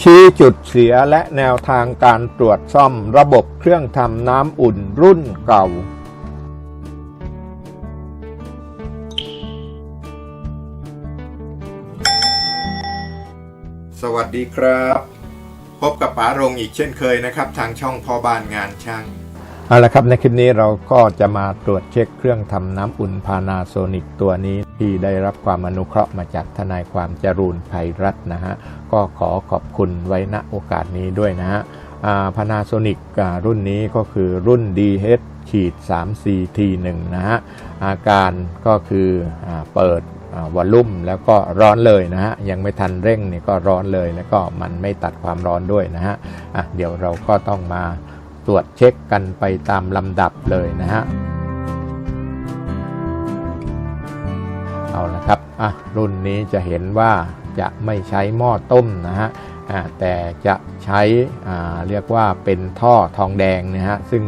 ชี้จุดเสียและแนวทางการตรวจซ่อมระบบเครื่องทำน้ำอุ่นรุ่นเก่า สวัสดีครับ พบกับป๋ารงอีกเช่นเคยนะครับ ทางช่องพ่อบ้านงานช่างเอาละครับในคลิปนี้เราก็จะมาตรวจเช็คเครื่องทำน้ำอุ่นพานาโซนิกตัวนี้ ที่ได้รับความอนุเคราะห์มาจากทนายความจรูนภัยรัตน์นะฮะก็ขอขอบคุณไว้ณโอกาสนี้ด้วยนะฮะพานาโซนิกรุ่นนี้ก็คือรุ่น DH ขีด 3CT1 นะฮะอาการก็คืออเปิดวอลลุ่มแล้วก็ร้อนเลยนะฮะยังไม่ทันเร่งนี่ก็ร้อนเลยแล้วก็มันไม่ตัดความร้อนด้วยนะฮะอะเดี๋ยวเราก็ต้องมาตรวจเช็คกันไปตามลำดับเลยนะฮะ เอาละครับอะรุ่นนี้จะเห็นว่าจะไม่ใช้หม้อต้มนะฮะอะแต่จะใช้อ่าเรียกว่าเป็นท่อทองแดงนะฮะซึ่ง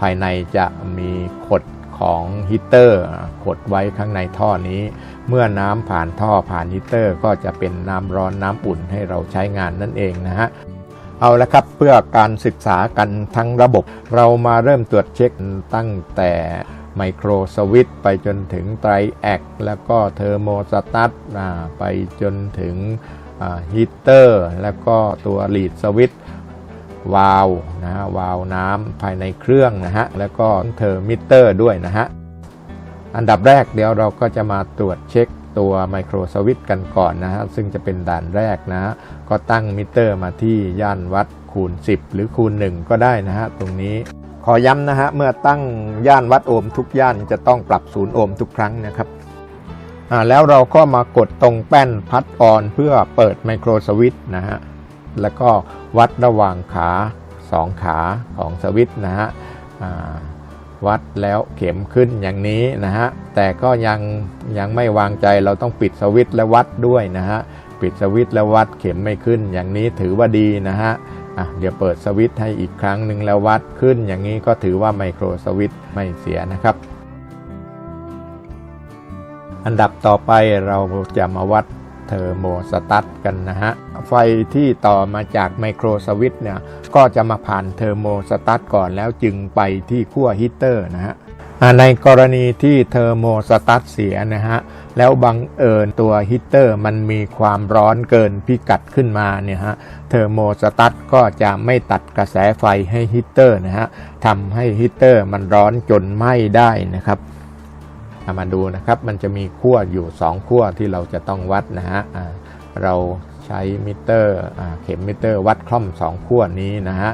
ภายในจะมีขดของฮีเตอร์ขดไว้ข้างในท่อนี้ เมื่อน้ำผ่านท่อผ่านฮีเตอร์ ก็จะเป็นน้ำร้อนน้ำอุ่นให้เราใช้งานนั่นเองนะฮะเอาละครับเพื่อการศึกษากันทั้งระบบ เรามาเริ่มตรวจเช็คตั้งแต่ ไมโครสวิตไปจนถึงไตรแอคแล้วก็เทอร์โมสตัตไปจนถึงฮีเตอร์แล้วก็ตัวลีดสวิตวาลนะฮะวาลน้ำภายในเครื่องนะฮะแล้วก็เทอร์มิเตอร์ด้วยนะฮะอันดับแรกเดี๋ยวเราก็จะมาตรวจเช็คตัวไมโครสวิตกันก่อนนะฮะซึ่งจะเป็นด่านแรกนะฮะก็ตั้งมิเตอร์มาที่ย่านวัดคูณ 10 หรือคูณ 1 ก็ได้นะฮะตรงนี้ ขอย้ำนะฮะเมื่อตั้งย่านวัดโอห์มทุกย่านจะต้องปรับศูนย์โอห์มทุกครั้งนะครับอ่าแล้วเราก็มากดตรงแป้นพัดออนเพื่อเปิดไมโครสวิตนะฮะแล้วก็วัดระหว่างขา 2 ขาของสวิตนะฮะวัดแล้วเข็มขึ้นอย่างนี้นะฮะแต่ก็ยังยังไม่วางใจเราต้องปิดสวิตและวัดด้วยนะฮะปิดสวิตแล้ววัดเข็มไม่ขึ้นอย่างนี้ถือว่าดีนะฮะ อะเดี๋ยวเปิดสวิตช์ให้อีกครั้งหนึ่งแล้ววัดขึ้นอย่างนี้ก็ถือว่าไมโครสวิตช์ไม่เสียนะครับ อันดับต่อไปเราจะมาวัดเทอร์โมสตัตกันนะฮะ ไฟที่ต่อมาจากไมโครสวิตช์เนี่ยก็จะมาผ่านเทอร์โมสตัตก่อนแล้วจึงไปที่ขั้วฮีเตอร์นะฮะ ในกรณีที่เทอร์โมสตัตเสียนะฮะ แล้วบังเอิญตัวฮีตเตอร์มันมีความร้อนเกินพิกัดขึ้นมาเนี่ยฮะ เทอร์โมสตัตก็จะไม่ตัดกระแสไฟให้ฮีตเตอร์นะฮะทำให้ฮีตเตอร์มันร้อนจนไหม้ได้นะครับามาดูนะครับ มันจะมีขั้วอยู่ 2 ขั้วที่เราจะต้องวัดนะฮะเราใช้มิเตอร์อเข็มมิเตอร์วัดคล่อม 2 ขั้วนี้นะฮะ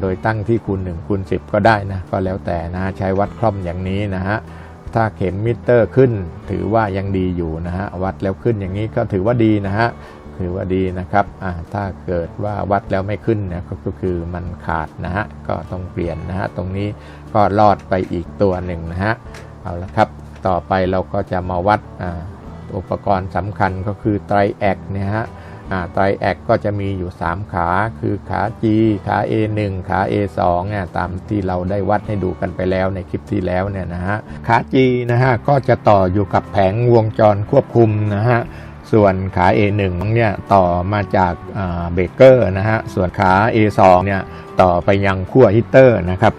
โดยตั้งที่คูณ1คูณ10 ก็ได้นะก็แล้วแต่นะฮะใช้วัดคล่อมอย่างนี้นะฮะถ้าเข็มมิเตอร์ขึ้น ถือว่ายังดีอยู่นะฮะวัดแล้วขึ้นอย่างนี้ก็ถือว่าดีนะฮะถือว่าดีนะครับอ่าถ้าเกิดว่าวัดแล้วไม่ขึ้นนี่ยก็คือมันขาดนะฮะก็ต้องเปลี่ยนนะฮะตรงนี้ก็รอดไปอีกตัวหนึ่งนะฮะเอาละครับต่อไปเราก็จะมาวัดอ่าอุปกรณ์สำคัญก็คือไตรแอคเนี่ยฮะ ไตรแอคก็จะมีอยู่ 3 ขาคือขา G ขา A1 ขา A2 เนี่ยตามที่เราได้วัดให้ดูกันไปแล้วในคลิปที่แล้วเนี่ยนะฮะขา G นะฮะก็จะต่ออยู่กับแผงวงจรควบคุมนะฮะส่วนขา A1 เนี่ยต่อมาจากเบรกเกอร์นะฮะส่วนขา A2 เนี่ยต่อไปยังขั้วฮีตเตอร์นะครับ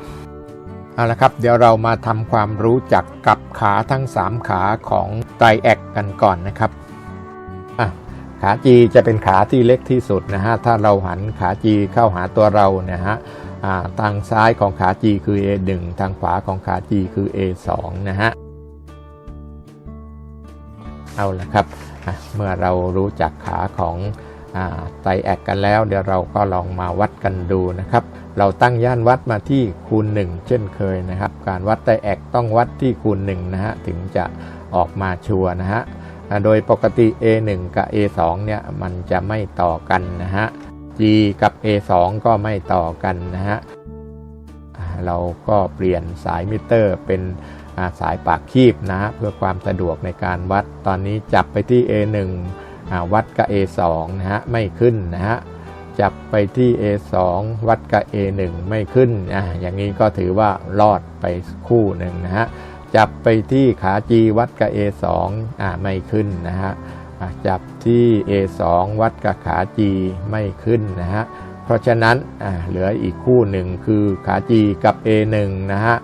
เอาละครับเดี๋ยวเรามาทำความรู้จักกับขาทั้ง 3 ขาของไตรแอคกันก่อนนะครับอะ ขา G จะเป็นขาที่เล็กที่สุดนะฮะถ้าเราหันขา G เข้าหาตัวเราเนี่ยฮะทางซ้ายของขา G คือ A1 ทางขวาของขา G คือ A2 นะฮะเอาละครับเมื่อเรารู้จักขาของไตแอคกันแล้ว เดี๋ยวเราก็ลองมาวัดกันดูนะครับ เราตั้งย่านวัดมาที่คูณ 1 เช่นเคยนะครับ การวัดไตแอคต้องวัดที่คูณ1นะฮะถึงจะออกมาชัวร์นะฮะ โดยปกติ A1 กับ A2 เนี่ยมันจะไม่ต่อกันนะฮะ G กับ A2 ก็ไม่ต่อกันนะฮะ เราก็เปลี่ยนสายมิเตอร์เป็นาสายปากคีบนะฮะเพื่อความสะดวกในการวัด ตอนนี้จับไปที่ A1 อ่าวัดกับ A2 นะฮะไม่ขึ้นนะฮะจับไปที่ A2 วัดกับ A1 ไม่ขึ้นอะอย่างนี้ก็ถือว่ารอดไปคู่หนึ่งนะฮะ จับไปที่ขา G วัดกับ A2 อ่าไม่ขึ้นนะฮะจับที่ A2 วัดกับขา G ไม่ขึ้นนะฮะเพราะฉะนั้นอะเหลืออีกคู่หนึ่งคือขา G กับ A1 นะฮะ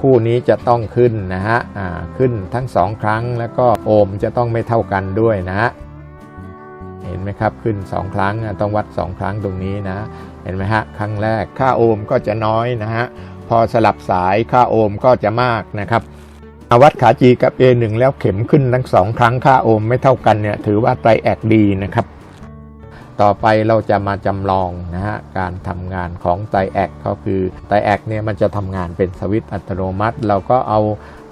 คู่นี้จะต้องขึ้นนะฮะอ่าขึ้นทั้งสองครั้งแล้วก็โอห์มจะต้องไม่เท่ากันด้วยนะฮะเห็นไหมครับขึ้น 2 ครั้งต้องวัด 2 ครั้งตรงนี้นะ เห็นไหมฮะครั้งแรกค่าโอห์มก็จะน้อยนะฮะ อสลับสายค่าโอห์มก็จะมากนะครับวัดขา G กับ A1 แล้วเข็มขึ้นทั้งสองครั้งค่าโอห์มไม่เท่ากันเนี่ยถือว่าไตรแอกดีนะครับ ต่อไปเราจะมาจำลองนะฮะการทำงานของไตรแอกก็คือไตรแอกเนี่ยมันจะทำงานเป็นสวิตช์อัตโนมัติ เราก็เอา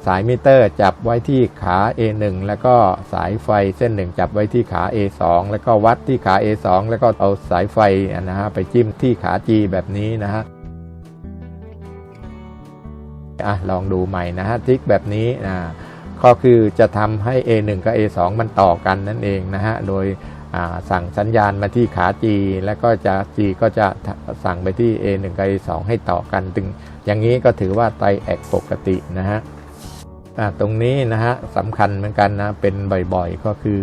สายมิเตอร์จับไว้ที่ขา A1 แล้วก็สายไฟเส้นหนึ่งจับไว้ที่ขา A2 แล้วก็วัดที่ขา A2 แล้วก็เอาสายไฟนะฮะไปจิ้มที่ขา G แบบนี้นะฮะ อะลองดูใหม่นะฮะทิกแบบนี้นะก็คือจะทำให้ A1 กับ A2 มันต่อกันนั่นเองนะฮะโดยสั่งสัญญาณมาที่ขา G แล้วก็จะ G ก็จะสั่งไปที่ A1 กับ A2 ให้ต่อกันถึง อย่างนี้ก็ถือว่าไตแอกปกตินะฮะตรงนี้นะฮะสำคัญเหมือนกันนะเป็นบ่อยๆ ก็คือ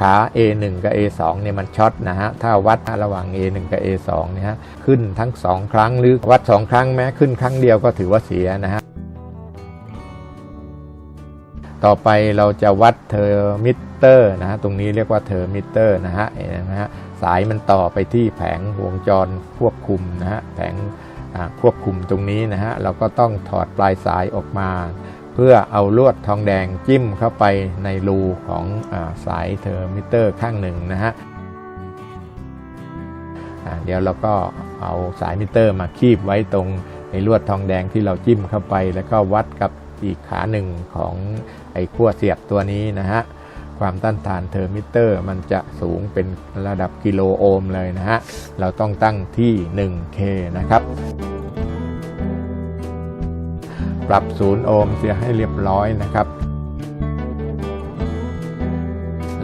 ขา A1 กับ A2 เนี่ยมันช็อตนะฮะถ้าวัดระหว่าง A1 กับ A2 เนี่ยฮะขึ้นทั้ง 2 ครั้งหรือวัด 2 ครั้งแม้ขึ้นครั้งเดียวก็ถือว่าเสียนะฮะ ต่อไปเราจะวัดเทอร์มิเตอร์นะฮะตรงนี้เรียกว่าเทอร์มิเตอร์นะฮะเห็นไหมฮะสายมันต่อไปที่แผงวงจรควบคุมนะฮะแผงควบคุมตรงนี้นะฮะเราก็ต้องถอดปลายสายออกมา เพื่อเอาลวดทองแดงจิ้มเข้าไปในรูของอสายเทอร์มิเตอร์ข้างหนึ่งนะฮะเดี๋ยวเราก็เอาสายมิเตอร์มาคีบไว้ตรงในลวดทองแดงที่เราจิ้มเข้าไป แล้วก็วัดกับ อีกขาหนึ่งของไอ้ขั้วเสียบตัวนี้นะฮะความต้านทานเทอร์มิเตอร์ มันจะสูงเป็นระดับกิโลโอห์มเลยนะฮะ เราต้องตั้งที่ 1K นะครับ ปรับศูนย์โอห์มเสียให้เรียบร้อยนะครับ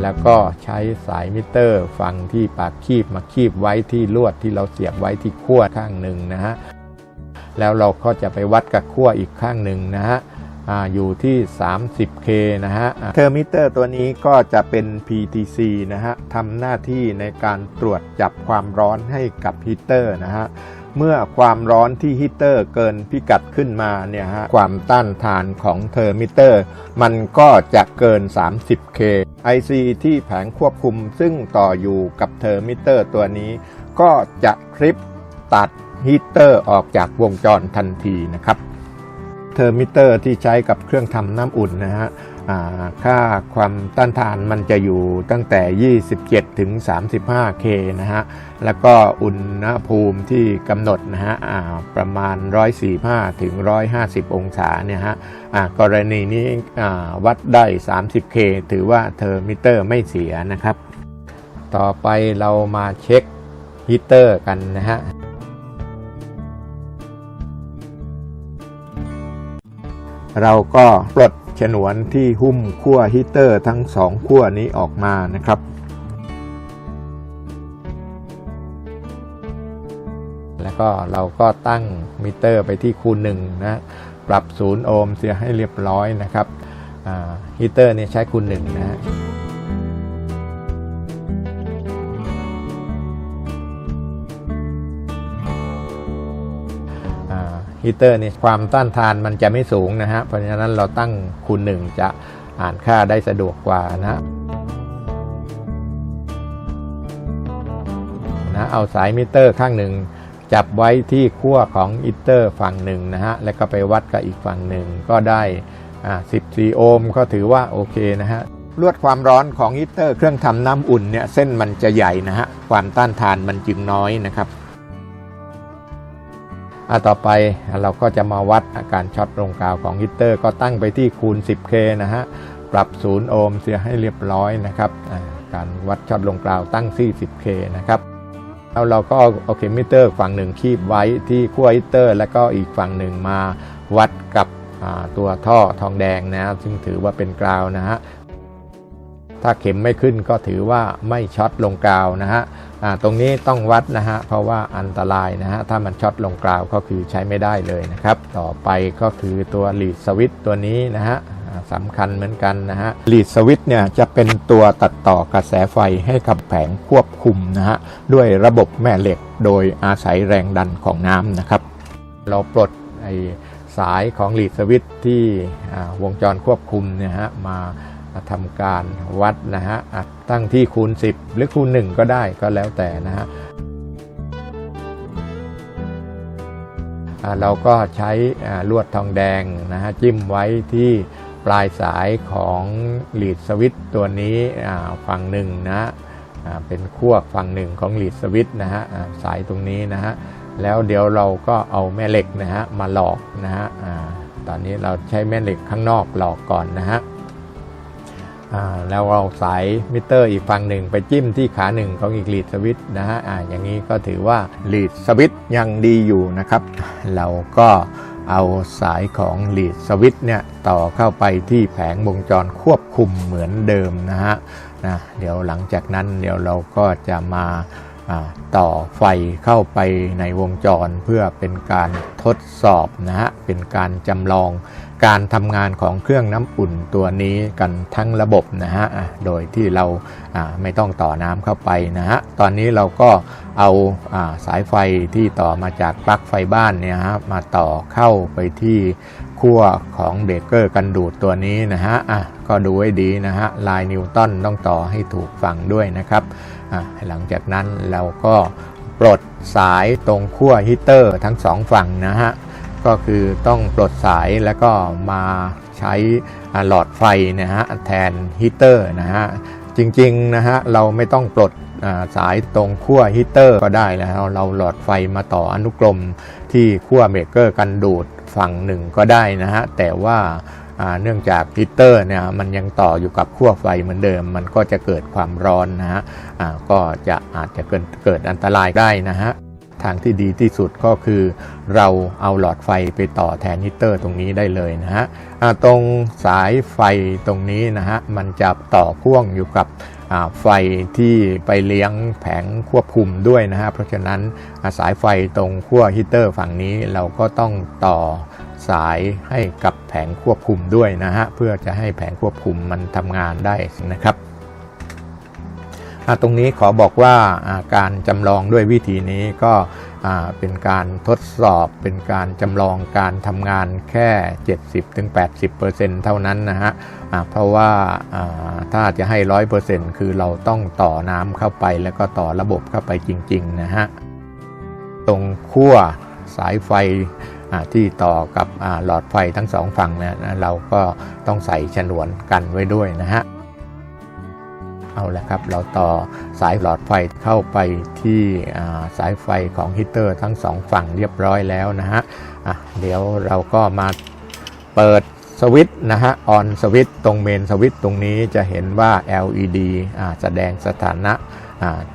แล้วก็ใช้สายมิเตอร์ฟังที่ปากคีบมาคีบไว้ที่ลวดที่เราเสียบไว้ที่ขั้วข้างหนึ่งนะฮะ แล้วเราก็จะไปวัดกับขั้วอีกข้างหนึ่งนะฮะ ออยู่ที่ 30K นะฮะเทอร์มิเตอร์ตัวนี้ก็จะเป็น PTC นะฮะทำหน้าที่ในการตรวจจับความร้อนให้กับฮีเตอร์นะฮะเมื่อความร้อนที่ฮีเตอร์เกินพิกัดขึ้นมาเนี่ยฮะความต้านทานของเทอร์มิเตอร์ มันก็จะเกิน 30K IC ที่แผงควบคุมซึ่งต่ออยู่กับเทอร์มิเตอร์ตัวนี้ ก็จะคลิปตัดฮีเตอร์ออกจากวงจรทันทีนะครับ เทอร์มิเตอร์ที่ใช้กับเครื่องทำน้ำอุ่นนะฮะค่าความต้านทานมันจะอยู่ตั้งแต่ 27 ถึง 35K นะฮะ แล้วก็อุณหภูมิที่กำหนดนะฮะประมาณ 145 ถึง 150 องศาเนี่ยฮะกรณีนี้วัดได้ 30K ถือว่าเทอร์มิเตอร์ไม่เสียนะครับ ต่อไปเรามาเช็คฮีเตอร์กันนะฮะ เราก็ปลดฉนวนที่หุ้มขั้วฮีเตอร์ทั้งสองขั้วนี้ออกมานะครับแล้วก็เราก็ตั้งมิเตอร์ไปที่คูณหนึ่งนะปรับศูนย์โอห์มเสียให้เรียบร้อยนะครับฮีเตอร์เนี่ยใช้คูณหนึ่งนะฮะ ฮีเตอร์นี่ความต้านทานมันจะไม่สูงนะฮะ เพราะฉะนั้นเราตั้งคูณหนึ่งจะอ่านค่าได้สะดวกกว่านะฮะนะเอาสายมิเตอร์ข้างหนึ่งจับไว้ที่ขั้วของอิเตอร์ฝั่งหนึ่งนะฮะ แล้วก็ไปวัดกับอีกฝั่งหนึ่งก็ได้14 โอห์มก็ถือว่าโอเคนะฮะ ลวดความร้อนของฮีเตอร์เครื่องทำน้ำอุ่นเนี่ยเส้นมันจะใหญ่นะฮะ ความต้านทานมันจึงน้อยนะครับ ต่อไปเราก็จะมาวัดอาการช็อตลงกาวของฮีตเตอร์ ก็ตั้งไปที่คูณ 10K นะฮะ ปรับศูนย์โอห์มเสียให้เรียบร้อยนะครับการวัดช็อตลงกาวตั้งที่ 10K นะครับแล้วเราก็เอาเข็มมิเตอร์ฝั่งหนึ่งคีบไว้ที่ขั้วฮีตเตอร์ แล้วก็อีกฝั่งหนึ่งมาวัดกับตัวท่อทองแดงนะ ซึ่งถือว่าเป็นกราวนะฮะ ถ้าเข็มไม่ขึ้นก็ถือว่าไม่ช็อตลงกาวนะฮะตรงนี้ต้องวัดนะฮะเพราะว่าอันตรายนะฮะถ้ามันช็อตลงกราวก็คือใช้ไม่ได้เลยนะครับ ต่อไปก็คือตัวลีดสวิตตัวนี้นะฮะสำคัญเหมือนกันนะฮะลีดสวิตเนี่ยจะเป็นตัวตัดต่อกระแสไฟให้กับแผงควบคุมนะฮะด้วยระบบแม่เหล็กโดยอาศัยแรงดันของน้ำนะครับ เราปลดไอสายของลีดสวิตที่วงจรควบคุมเนี่ยฮะมา ทำการวัดนะฮะตั้งที่คูณ 10 หรือคูณ 1 ก็ได้ก็แล้วแต่นะฮะเราก็ใช้ลวดทองแดงนะฮะจิ้มไว้ที่ปลายสายของลีดสวิตตัวนี้ฝั่งหนึ่งนะเป็นขั้วฝั่งหนึ่งของลีดสวิตนะฮะสายตรงนี้นะฮะแล้วเดี๋ยวเราก็เอาแม่เหล็กนะฮะมาหลอกนะฮะตอนนี้เราใช้แม่เหล็กข้างนอกหลอกก่อนนะฮะ แล้วเราสายมิเตอร์อีกฝั่งหนึ่งไปจิ้มที่ขาหนึ่งของอีกลีดสวิตช์นะฮะออย่างนี้ก็ถือว่าลีดสวิตยังดีอยู่นะครับ เราก็เอาสายของลีดสวิตเนี่ยต่อเข้าไปที่แผงวงจรควบคุมเหมือนเดิมนะฮะนะเดี๋ยวหลังจากนั้นเดี๋ยวเราก็จะมาอ่าต่อไฟเข้าไปในวงจรเพื่อเป็นการทดสอบนะฮะเป็นการจำลอง การทำงานของเครื่องน้ำอุ่นตัวนี้กันทั้งระบบนะฮะโดยที่เราไม่ต้องต่อน้ำเข้าไปนะฮะตอนนี้เราก็เอาสายไฟที่ต่อมาจากปลั๊กไฟบ้านเนี่ยฮะมาต่อเข้าไปที่ขั้วของเบรกเกอร์กันดูดตัวนี้นะฮะะก็ดูให้ดีนะฮะลายนิวตันต้องต่อให้ถูกฝั่งด้วยนะครับหลังจากนั้นเราก็ปลดสายตรงขั้วฮีเตอร์ทั้งสองฝั่งนะฮะ ก็คือต้องปลดสายแล้วก็มาใช้หลอดไฟนะฮะแทนฮีเตอร์นะฮะจริงๆนะฮะเราไม่ต้องปลดสายตรงขั้วฮีเตอร์ก็ได้แล้วเราหลอดไฟมาต่ออนุกรมที่ขั้วเบรกเกอร์กันดูดฝั่งหนึ่งก็ได้นะฮะแต่ว่าเนื่องจากฮีเตอร์เนี่ยมันยังต่ออยู่กับขั้วไฟเหมือนเดิม มันก็จะเกิดความร้อนนะฮะก็จะอาจจะเกิดเกิดอันตรายได้นะฮะ ทางที่ดีที่สุดก็คือ เราเอาหลอดไฟไปต่อแทนฮีตเตอร์ตรงนี้ได้เลยนะฮะตรงสายไฟตรงนี้นะฮะมันจะต่อพ่วงอยู่กับไฟที่ไปเลี้ยงแผงควบคุมด้วยนะฮะเพราะฉะนั้นาสายไฟตรงขั้วฮีตเตอร์ฝั่งนี้เราก็ต้องต่อสายให้กับแผงควบคุมด้วยนะฮะเพื่อจะให้แผงควบคุมมันทำงานได้นะครับ ตรงนี้ขอบอกว่าการจำลองด้วยวิธีนี้ก็เป็นการทดสอบเป็นการจำลองการทำงานแค่ 70-80%เท่านั้นนะฮะเพราะว่าถ้าจะให้ 100%คือเราต้องต่อน้ำเข้าไปแล้วก็ต่อระบบเข้าไปจริงๆนะฮะตรงขั้วสายไฟที่ต่อกับหลอดไฟทั้งสองฝั่งเนี่ยนะเราก็ต้องใส่ฉนวนกันไว้ด้วยนะฮะ เอาละครับ เราต่อสายหลอดไฟเข้าไปที่สายไฟของฮีตเตอร์ทั้งสองฝั่งเรียบร้อยแล้วนะฮะะเดี๋ยวเราก็มาเปิดสวิตช์นะฮะออนสวิตช์ตรงเมนสวิตช์ตรงนี้จะเห็นว่า LED แสดงสถานะ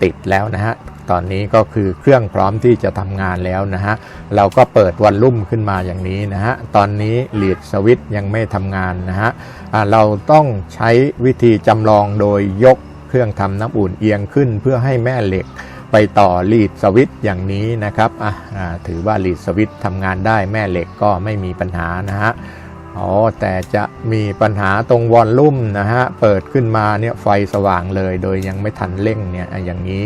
ติดแล้วนะฮะตอนนี้ก็คือเครื่องพร้อมที่จะทำงานแล้วนะฮะ เราก็เปิดวันลุ่มขึ้นมาอย่างนี้นะฮะ ตอนนี้ลีดสวิตยังไม่ทำงานนะฮะอ่าเราต้องใช้วิธีจำลองโดยยก เครื่องทำน้ำอุ่นเอียงขึ้นเพื่อให้แม่เหล็กไปต่อลีดสวิตอย่างนี้นะครับอะอ่าถือว่าลีดสวิตทำงานได้แม่เหล็กก็ไม่มีปัญหานะฮะอ๋อแต่จะมีปัญหาตรงวอลลุ่มนะฮะเปิดขึ้นมาเนี่ยไฟสว่างเลยโดยยังไม่ทันเร่งเนี่ยอย่างนี้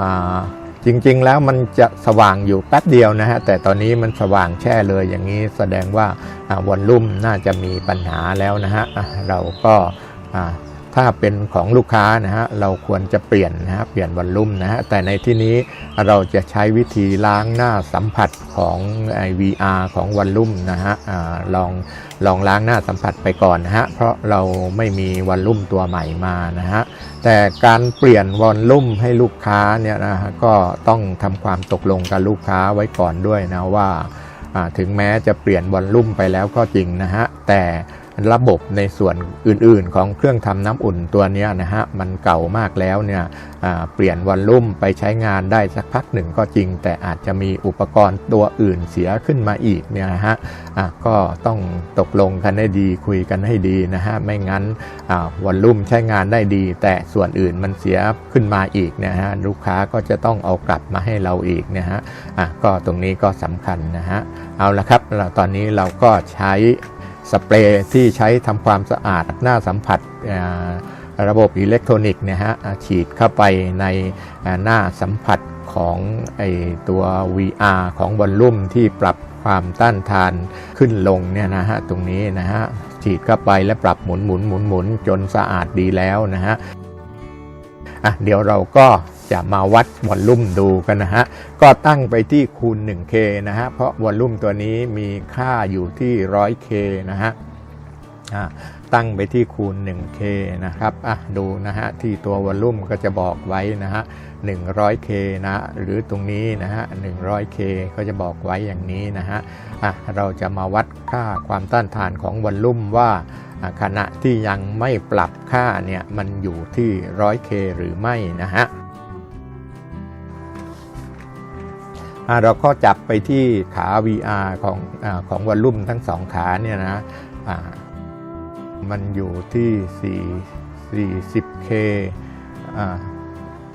อ่าจริงๆแล้วมันจะสว่างอยู่แป๊บเดียวนะฮะแต่ตอนนี้มันสว่างแช่เลยอย่างนี้แสดงว่าวอลลุ่มน่าจะมีปัญหาแล้วนะฮะเราก็ ถ้าเป็นของลูกค้านะฮะเราควรจะเปลี่ยนนะฮะเปลี่ยนวอลลุ่มนะฮะแต่ในที่นี้เราจะใช้วิธีล้างหน้าสัมผัสของไอ VR ของวอลลุ่มนะฮะลองลองล้างหน้าสัมผัสไปก่อนนะฮะเพราะเราไม่มีวอลลุ่มตัวใหม่มานะฮะแต่การเปลี่ยนวอลลุ่มให้ลูกค้าเนี่ยนะฮะก็ต้องทำความตกลงกับลูกค้าไว้ก่อนด้วยนะว่าอ่าถึงแม้จะเปลี่ยนวอลลุ่มไปแล้วก็จริงนะฮะแต่ ระบบในส่วนอื่นๆ ของเครื่องทำน้ำอุ่นตัวนี้นะฮะมันเก่ามากแล้วเนี่ยเปลี่ยนวอลลุ่มไปใช้งานได้สักพักหนึ่งก็จริง แต่อาจจะมีอุปกรณ์ตัวอื่นเสียขึ้นมาอีกเนี่ยนะฮะะก็ต้องตกลงกันให้ดีคุยกันให้ดีนะฮะไม่งั้นวอลลุ่มใช้งานได้ดี แต่ส่วนอื่นมันเสียขึ้นมาอีกนะฮะลูกค้าก็จะต้องเอากลับมาให้เราอีกนะฮะะก็ตรงนี้ก็สำคัญนะฮะเอาละครับเราตอนนี้เราก็ใช้ สเปรย์ที่ใช้ทำความสะอาดหน้าสัมผัสระบบอิเล็กทรอนิกส์นี่ยฮะฉีดเข้าไปในหน้าสัมผัสของไอตัว VR ของวอลลุ่มที่ปรับความต้านทานขึ้นลงเนี่ยนะฮะตรงนี้นะฮะฉีดเข้าไปแล้วปรับหมุนหมุนหมุนหมุนจนสะอาดดีแล้วนะฮะอะเดี๋ยวเราก็ จะมาวัดวอลลุ่มดูกันนะฮะ ก็ตั้งไปที่คูณ 1K นะฮะ เพราะวอลลุ่มตัวนี้มีค่าอยู่ที่ 100K นะฮะตั้งไปที่คูณ 1K นะครับอะดูนะฮะ ที่ตัววอลลุ่มก็จะบอกไว้นะฮะ 100K นะ หรือตรงนี้นะฮะ 100K ก็จะบอกไว้อย่างนี้นะฮะอะเราจะมาวัดค่าความต้านทานของวอลลุ่มว่าขณะที่ยังไม่ปรับค่าเนี่ย มันอยู่ที่ 100K หรือไม่นะฮะ เราก็จับไปที่ขา VR ของอของวอลลุ่มทั้งสองขาเนี่ยนะมันอยู่ที่ 4 40K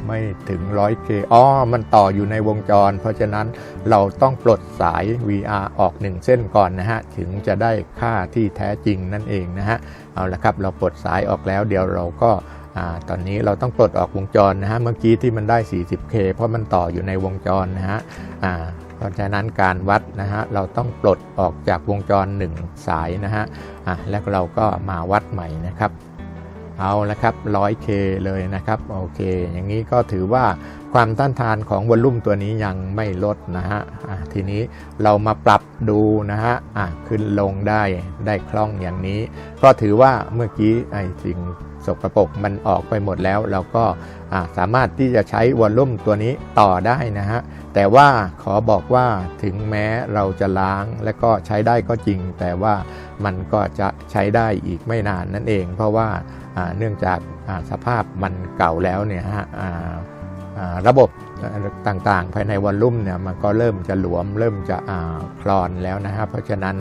ไม่ถึง 100K อ๋อ มันต่ออยู่ในวงจร เพราะฉะนั้นเราต้องปลดสาย VR ออก1เส้นก่อนนะฮะ ถึงจะได้ค่าที่แท้จริงนั่นเองนะฮะ เอาละครับ เราปลดสายออกแล้ว เดี๋ยวเราก็ ตอนนี้เราต้องปลดออกวงจรนะฮะเมื่อกี้ที่มันได้ 40K เพราะมันต่ออยู่ในวงจรนะฮะอ่าเพราะฉะนั้นการวัดนะฮะเราต้องปลดออกจากวงจร 1 สายนะฮะอะแล้วเราก็มาวัดใหม่นะครับ เอาละครับ 100K เลยนะครับโอเค อย่างนี้ก็ถือว่าความต้านทานของวอลลุ่มตัวนี้ยังไม่ลดนะฮะอะทีนี้เรามาปรับดูนะฮะอะขึ้นลงได้ได้คล่องอย่างนี้ ก็ถือว่าเมื่อกี้ไอ้สิ่ง สกปรกมันออกไปหมดแล้ว เราก็สามารถที่จะใช้วอลลุ่มตัวนี้ต่อได้นะฮะแต่ว่าขอบอกว่าถึงแม้เราจะล้างและก็ใช้ได้ก็จริง แต่ว่ามันก็จะใช้ได้อีกไม่นานนั่นเอง เพราะว่าเนื่องจากสภาพมันเก่าแล้วเนี่ยฮะระบบต่างๆ ภายในวอลลุ่มเนี่ยมันก็เริ่มจะหลวม เริ่มจะคลอนแล้วนะฮะเพราะฉะนั้น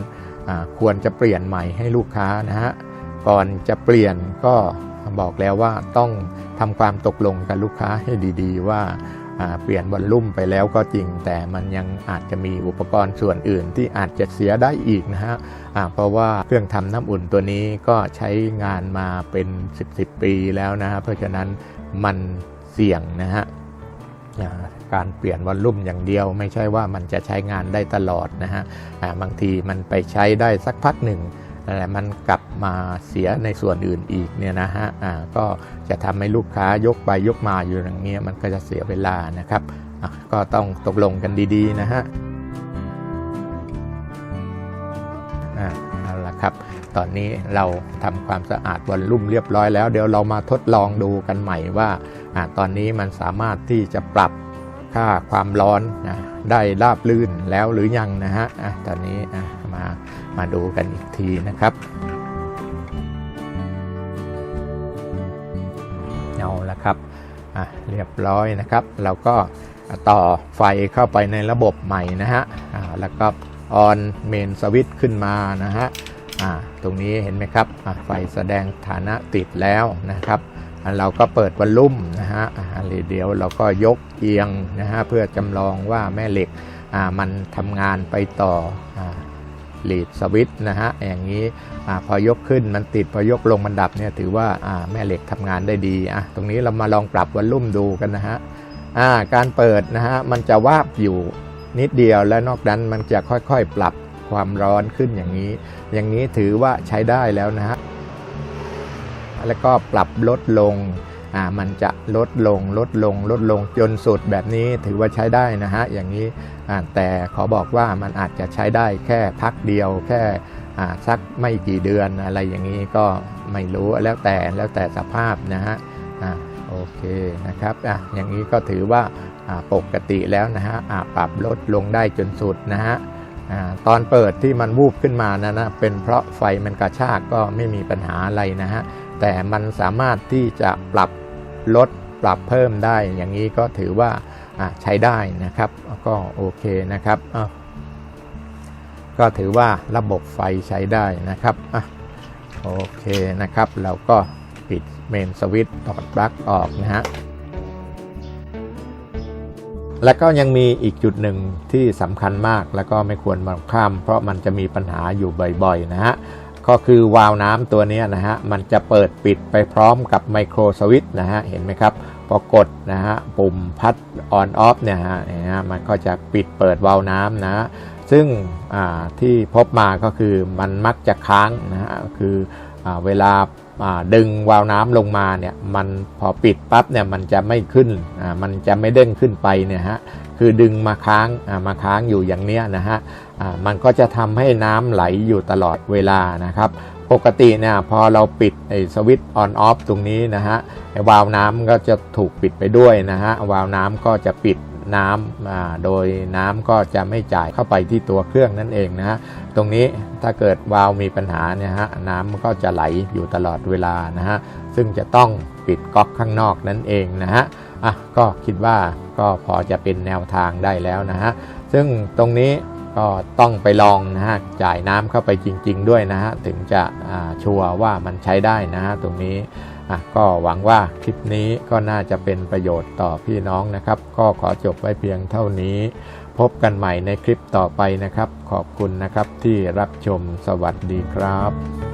ควรจะเปลี่ยนใหม่ให้ลูกค้านะฮะก่อนจะเปลี่ยนก็ บอกแล้วว่าต้องทำความตกลงกับลูกค้าให้ดี ๆ ว่าเปลี่ยนวอลลุ่มไปแล้วก็จริง แต่มันยังอาจจะมีอุปกรณ์ส่วนอื่นที่อาจจะเสียได้อีกนะฮะเพราะว่าเครื่องทำน้ำอุ่นตัวนี้ก็ใช้งานมาเป็น 10 10ปีแล้วนะฮะเพราะฉะนั้นมันเสี่ยงนะฮะการเปลี่ยนวอลลุ่มอย่างเดียว ไม่ใช่ว่ามันจะใช้งานได้ตลอดนะฮะบางทีมันไปใช้ได้สักพักหนึ่ง แต่มันกลับมาเสียในส่วนอื่นอีกเนี่ยนะฮะอ่าก็จะทำให้ลูกค้ายกไปยกมาอยู่อย่างเงี้ยมันก็จะเสียเวลานะครับอะก็ต้องตกลงกันดีๆนะฮะอ่าเอาละครับ ตอนนี้เราทำความสะอาดวอลลุ่มเรียบร้อยแล้ว เดี๋ยวเรามาทดลองดูกันใหม่ว่าอ่าตอนนี้มันสามารถที่จะปรับค่าความร้อนนะได้ราบลื่นแล้วหรือยังนะฮะอะตอนนี้อะ มามาดูกันอีกทีนะครับเอาละครับเรียบร้อยนะครับเราก็ต่อไฟเข้าไปในระบบใหม่นะฮะแล้วก็ออนเมนสวิตขึ้นมานะฮะตรงนี้เห็นไหมครับไฟแสดงฐานะติดแล้วนะครับเราก็เปิดวอลลุ่มนะฮะเดี๋ยวเราก็ยกเอียงนะฮะเพื่อจำลองว่าแม่เหล็กมันทำงานไปต่อ อ่าลีดสวิตนะฮะอย่างนี้อพอยกขึ้นมันติดพอยกลงมันดับเนี่ยถือว่าแม่เหล็กทำงานได้ดีอะตรงนี้เรามาลองปรับวอลลุ่มดูกันนะฮะการเปิดนะฮะมันจะวาบอยู่นิดเดียวและนอกนั้นมันจะค่อยๆปรับความร้อนขึ้นอย่างนี้ อย่างนี้ถือว่าใช้ได้แล้วนะฮะแล้วก็ปรับลดลง มันจะลดลงลดลงลดลงจนสุดแบบนี้ถือว่าใช้ได้นะฮะอย่างนี้อ่าแต่ขอบอกว่ามันอาจจะใช้ได้แค่พักเดียวแค่อ่าสักไม่กี่เดือนอะไรอย่างนี้ก็ไม่รู้แล้วแต่แล้วแต่สภาพนะฮะอ่าโอเคนะครับอะอย่างนี้ก็ถือว่าอ่าปกติแล้วนะฮะปรับลดลงได้จนสุดนะฮะอ่าตอนเปิดที่มันวูบขึ้นมานะนะเป็นเพราะไฟมันกระชากก็ไม่มีปัญหาอะไรนะฮะแต่มันสามารถที่จะปรับ ลดปรับเพิ่มได้ อย่างนี้ก็ถือว่าใช้ได้นะครับ ก็โอเคนะครับ ก็ถือว่าระบบไฟใช้ได้นะครับอโอเคนะครับ เราก็ปิดเมนสวิตช์ถอดปลั๊กออกนะฮะแล้วก็ยังมีอีกจุดหนึ่งที่สำคัญมาก แล้วก็ไม่ควรมองข้าม เพราะมันจะมีปัญหาอยู่บ่อยๆนะฮะ ก็คือวาล์วน้ำตัวนี้นะฮะมันจะเปิดปิดไปพร้อมกับไมโครสวิตช์นะฮะเห็นไหมครับพอกดนะฮะปุ่มพัดออนออฟเนี่ยฮะเนี่ยฮะมันก็จะปิดเปิดวาล์วน้ำนะฮะซึ่งที่พบมาก็คือมันมักจะค้างนะฮะคืออเวลาดึงวาล์วน้ำลงมาเนี่ยมันพอปิดปั๊บเนี่ยมันจะไม่ขึ้นอ่ามันจะไม่เด้งขึ้นไปเนี่ยฮะคือดึงมาค้างอ่ามาค้างอยู่อย่างเนี้ยนะฮะ มันก็จะทำให้น้ำไหลอยู่ตลอดเวลานะครับ ปกติเนี่ยพอเราปิดไอ้สวิตช์ออนออฟตรงนี้นะฮะไอ้วาล์วน้ำก็จะถูกปิดไปด้วยนะฮะวาล์วน้ำก็จะปิดน้ำโดยน้ำก็จะไม่จ่ายเข้าไปที่ตัวเครื่องนั่นเองนะฮะตรงนี้ถ้าเกิดวาล์วมีปัญหาเนี่ยฮะน้ำก็จะไหลอยู่ตลอดเวลานะฮะซึ่งจะต้องปิดก๊อกข้างนอกนั่นเองนะฮะอะก็คิดว่าก็พอจะเป็นแนวทางได้แล้วนะฮะซึ่งตรงนี้ ก็ต้องไปลองนะฮะจ่ายน้ำเข้าไปจริง ๆ ด้วยนะฮะถึงจะชัวร์ว่ามันใช้ได้นะฮะตรงนี้ก็หวังว่าคลิปนี้ก็น่าจะเป็นประโยชน์ต่อพี่น้องนะครับ ก็ขอจบไว้เพียงเท่านี้ พบกันใหม่ในคลิปต่อไปนะครับ ขอบคุณนะครับที่รับชมสวัสดีครับ